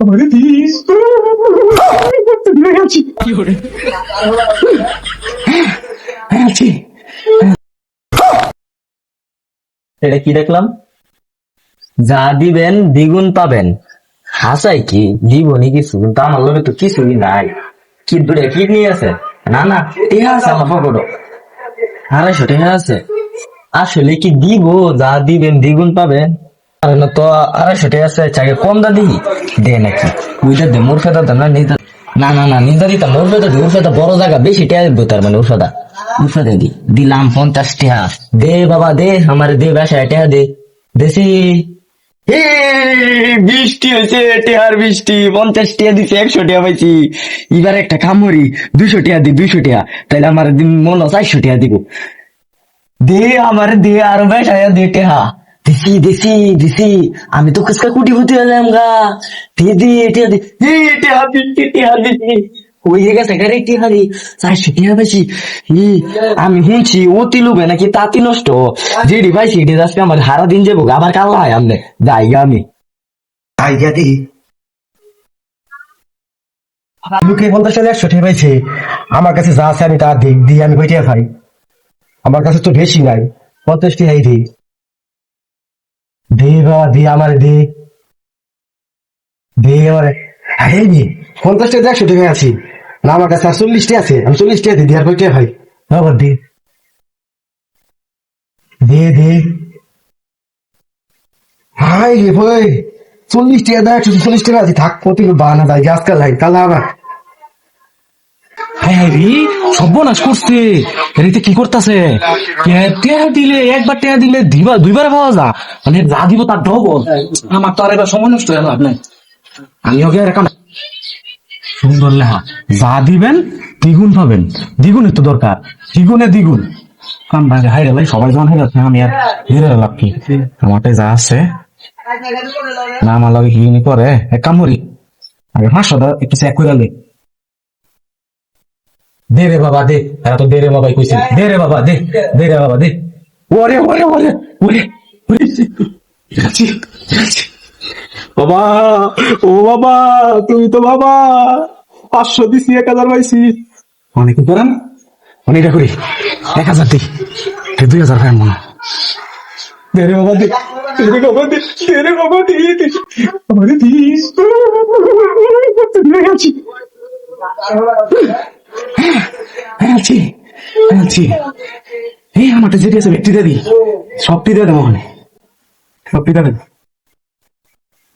আমারে দিস আছি আছি। এটা কি দেখলাম? যা দিবেন দ্বিগুণ পাবেন। হাসাই কি? দিবনি কিছু কিন্তু আমার লোকে তো কিছুই নাই। কি দুটো কিডনি আছে? না না টেহা আছে আমার আড়াইশো টেহা আছে। আসলে কি দিব? যা দিবেন দ্বিগুণ পাবেন। আরে তো আড়াইশো টেহা আছে চাকে কম দা দিই দে নাকি। ওইটা দে, মোর ফেদা দাম না নিজা না না না নিজা দিতাম, মোর ফেদা দি, ওর ফেদা বড় জায়গা, বেশি টেহা দিব তার মানে ওর ফেদা। ওর ফেদা দি, দিলাম পঞ্চাশ টেহা দে বাবা, দে, আমার দে, বাসায় টেহা দে। দেশি। বৃষ্টি হয়েছে টেহার বৃষ্টি, পঞ্চাশ টিয়া দিছে, একশো টিয়া পাইছি। এবার একটা কামড়ি দুইশো টিয়া দি দুইশো টিয়া। তাইলে আমার মনে চারশো টিয়া দিব। দে, আমার দে, আরও বেসায়া দে টেহা দিছি দিছি দিছি আমি তো কিসকা কুটি হতে হলাম গা। দে দে টিয়া দে। টেহা দিচ্ছি টেহা দিচ্ছি ওই জায়গা সেখানে দি চারশো টিয়া পাইছি ই, আমি শুনছি অতি লোভে নাকি তাঁতি নষ্ট। যেটি পাইছি এটি আজকে আমার সারা দিন যাব গা, আবার কাল হয় আমনে। যাই গা আমি। আইগা দি। লোকে পঞ্চাশ টাকা একশো টাকা পাইছে আমার কাছে যা আছে আমি তা দিই দিয়ে আমি কই টাকা খাই আমার কাছে তো বেশি নাই। পঞ্চাশটি হাই দিই দে বাবা দে আমার দে। দে আমার। আরে নি পঞ্চাশ টাকা একশো টাকা আছি। না আমার কাছে আর চল্লিশ আছে। আমি চল্লিশ টাকা দিই দিয়ে আর কই টাকা বাবা দে। দে দে। হাই রে ভাই চল্লিশ টাকা একশো চল্লিশ টাকা আছে। থাক প্রতি বাহানা যায় গ্যাস কাল হয় তাহলে আবার হ্যাঁ হ্যাঁ রে, সর্বনাশ করছে। এরিতে কি করতেছে? টেয়া দিলে, একবার দিলে দিবা দুইবার পাওয়া যা মানে যা দিব তার ডবল। আমার তো আর এবার সময় নষ্ট হয়ে লাভ নাই। আমি ওকে আর কাম সুন্দর যা দিবেন, দ্বিগুণ পাবেন। দ্বিগুণের তো দরকার। দ্বিগুণে দ্বিগুণ। ভাই হাইরে ভাই, সবাই যখন হয়ে যাচ্ছে, আমি আর হিরে লাভ কি? আমারটাই যা আছে। না, আমার লগে কি করে। এক কাম করি। আগে পাঁচশো একটু চেক করে দে রে বাবা দে। এরা তো দে রে বাবাই কইছে। দে রে বাবা দে। দে রে বাবা দে। ওরে ওরে ওরে ওরে বাবা ও বাবা তুমি তো বাবা। পাঁচশো দিছি এক হাজার পাইছি। অনেক করেন অনেকটা করি। এক হাজার দিই। দুই হাজার ভাই মনে। দে রে বাবা দে। দে বাবা দে। দে রে বাবা দে দে। আমারে দিস আছি এই আমারটা যেটি আছে ব্যক্তি দিই। সবটি দিয়ে দেবো ওখানে। সবটি দিদি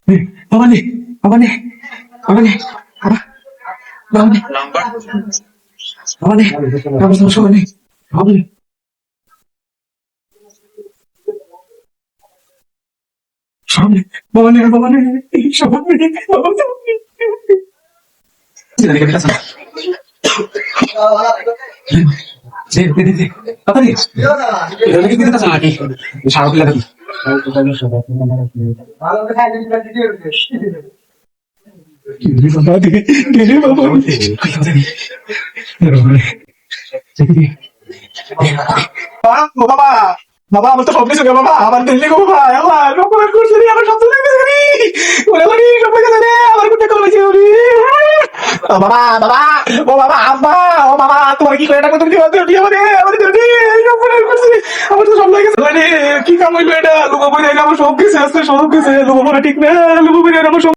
দিদি কথা দিস এটা কি দিতে নাকি সারা পিলা দিই বাবা দে দে রে বাবা ও বাবা বাবা আমার তো সব কিছু বাবা আমার দিল্লি গো বাবা আমার রকমের আমার সব কিছু লেগে গেছে রে ওরে ওরে সব লেগে গেছে রে আমার কোটে কল হয়েছে ওরে ও বাবা বাবা, ও বাবা, আব্বা, ও বাবা, তোমার কি করে এটা তুমি দিও দিও দিও রে আমার তো সব হইল এটা? লোক বলে আমার সব আছে সব কিছু লুকো বলে ঠিক না লুকো বলে আমার সব